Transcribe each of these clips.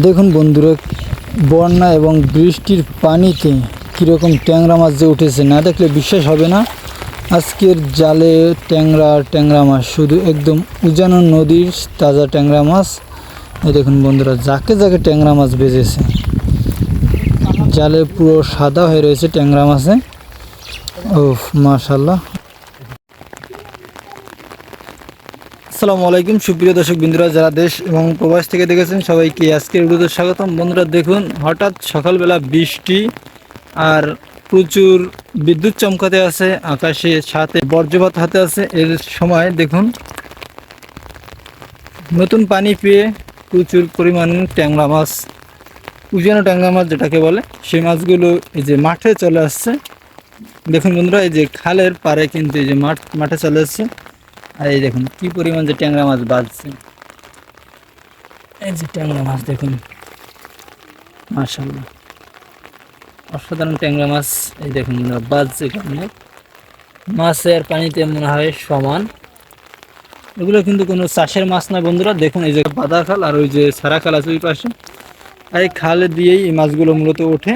দেখুন বন্ধুরা, বন্যা এবং বৃষ্টির পানিতে কীরকম ট্যাংরা মাছ যে উঠেছে, না দেখলে বিশ্বাস হবে না। আজকের জালে ট্যাংরা ট্যাংরা মাছ, শুধু একদম উজানো নদীর তাজা ট্যাংরা মাছ। এই দেখুন বন্ধুরা, যাকে যাকে ট্যাংরা মাছ বেজেছে জালে পুরো সাদা হয়ে রয়েছে ট্যাংরা মাছে। ও মাশাল্লাহ আসসালামু আলাইকুম। সুপ্রিয় দর্শক বিন্দুরা, যারা দেশ এবং প্রবাস থেকে দেখেছেন, সবাইকে আজকের ভিডিওতে স্বাগতম। বন্ধুরা, দেখুন, হঠাৎ সকালবেলা বৃষ্টি আর প্রচুর বিদ্যুৎ চমকাতে আছে, আকাশে সাথে বর্জ্যপাত হাতে আছে। এর সময় দেখুন, নতুন পানি পেয়ে প্রচুর পরিমাণ ট্যাংরা মাছ, উজানো ট্যাংরা মাছ যেটাকে বলে, সেই মাছগুলো এই যে মাঠে চলে আসছে। দেখুন বন্ধুরা, এই যে খালের পারে কিন্তু এই যে মাঠ, মাঠে চলে আসছে। আর এই দেখুন, কি পরিমাণ যে ট্যাংরা মাছ বাজছে। এই যে ট্যাংরা মাছ দেখুন। মাশাল্লাহ অসাধারণ ট্যাংরা মাছ, এই দেখুন বাজছে কেমন। মাছের পানিতে মনে হয় সমান। এগুলো কিন্তু কোনো চাষের মাছ না বন্ধুরা, দেখুন এই যে বাদা খাল আর ওই যে সারা খাল আছে ওই পাশে। আর এই খালে দিয়েই এই মাছগুলো মূলত ওঠে।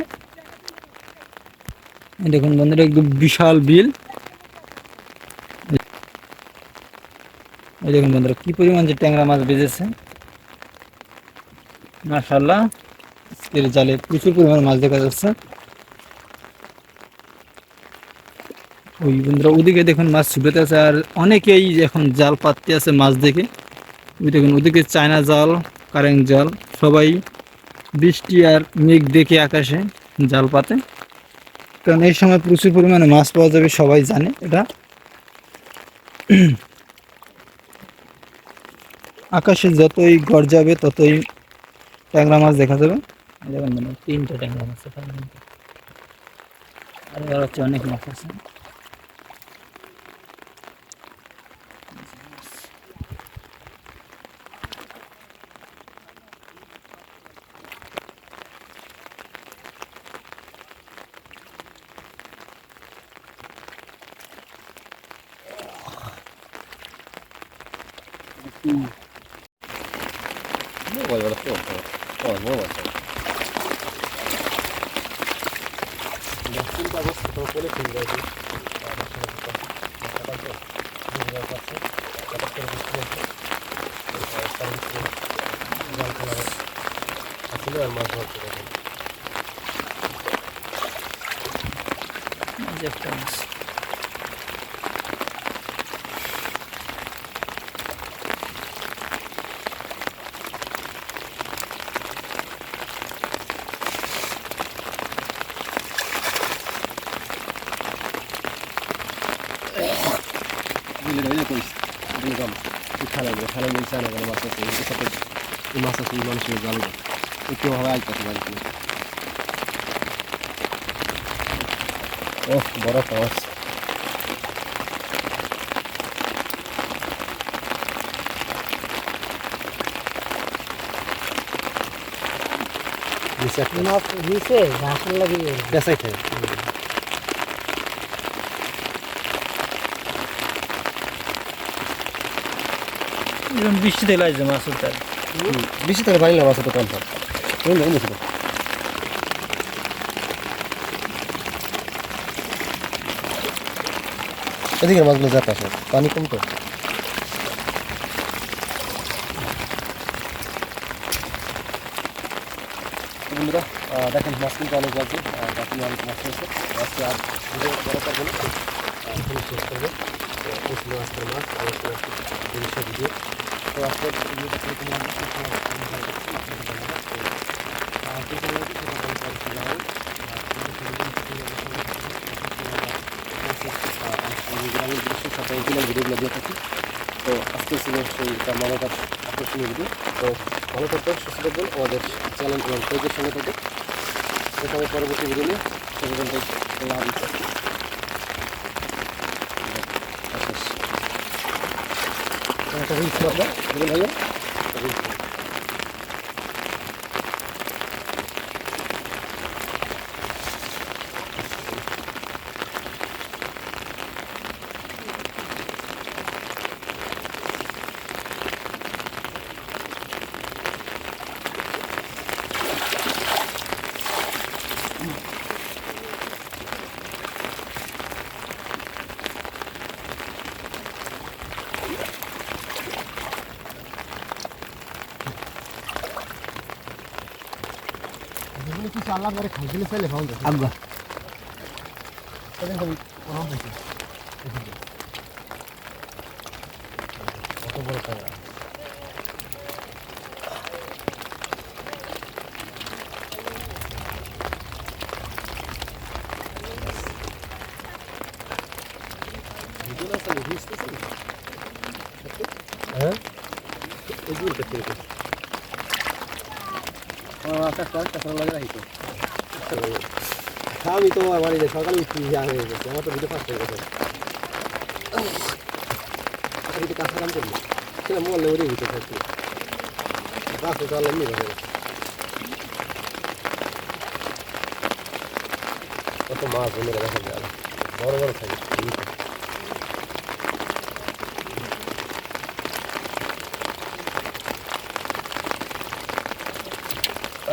দেখুন বন্ধুরা, একদম বিশাল বিল। এই দেখুন বন্ধুরা, কি পরিমাণ যে ট্যাংরা মাছ বেজেছে। মাশাল্লাহ আজকের জালে প্রচুর পরিমাণ মাছ দেখা যাচ্ছে। ওই বন্ধুরা, ওদিকে দেখুন মাছ ছুপেতে আছে, আর অনেকেই এখন জাল পাততে আছে মাছ দেখে। ওই দেখুন, ওদিকে চায়না জাল কারেন্ট জাল, সবাই বৃষ্টি আর মেঘ দেখে আকাশে জাল পাতে। কারণ এই সময় প্রচুর পরিমাণে মাছ পাওয়া যাবে, সবাই জানে এটা। আকাশে যতই গর্জাবে ততই ট্যাংরা মাছ দেখা যাবে এই মানে তিনটা ট্যাংরা মাছ। আর এবার হচ্ছে অনেক মাছ আছে Nuova Mul vagy valaki jobb Van, hol van csak? Igen, szintén osztatok, hogy lefényvezik. Mas é fácil. Kallar det, kallar det sen när man ska se. Det sätter en massa som man ska göra det. Och jag har allt att göra det. Åh, bara ta oss. Vi sätter মাছ দিছে ঘাসের লাগিয়ে dessa এরকম বৃষ্টিতে লাগছে মাছ বেশি তাহলে বাড়ি না মাছ বুঝলো এদিকে মাছগুলো যাতে আসে। পানি কম তো। বন্ধুরা দেখেন মাছ কিন্তু অনেক আছে। বাকি অনেক মাছ হয়েছে আজকে আর ভিডিও বড় করব। তো ছিল আজকের মাছ অবশ্যই জিনিসের ভিডিও তো। তো, আমি গ্রামের দৃশ্য সাথে এগুলো ভিডিওগুলো দিয়ে থাকি তো আজকে ছিল তো সঙ্গে থাকবেন হবে পরবর্তী ভিডিও নিয়ে একটা রিলস করবে। ভাইয়া কিছু আল্লাহ করে খাই দিলে ফেলে ভালো আজ্ঞা কত বড় ট্যাংরা হ্যাঁ এগুলো করতে হবে আমার মাথা কাজ কাঁচা লাগে রাখি আমি তো আমার বাড়িতে সকালে উঠি ইয়া হয়ে গেছে আমার তো ভিডিও ফাস্ট হয়ে গেছে এটা কাঁচা কাম করলি সেটা মোবাইলে ওরে ভিতরে বাস তো আল্লাহ এমনি ভাবে কত মাছ বন্ধুরা দেখা যায় বড় বড় থাকে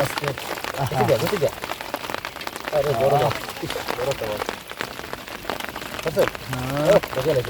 আজকে গতি যা গতি যা আরে বড় মাছ ইস, বড় তো মাছ আচ্ছা হ্যাঁ মজা লাগে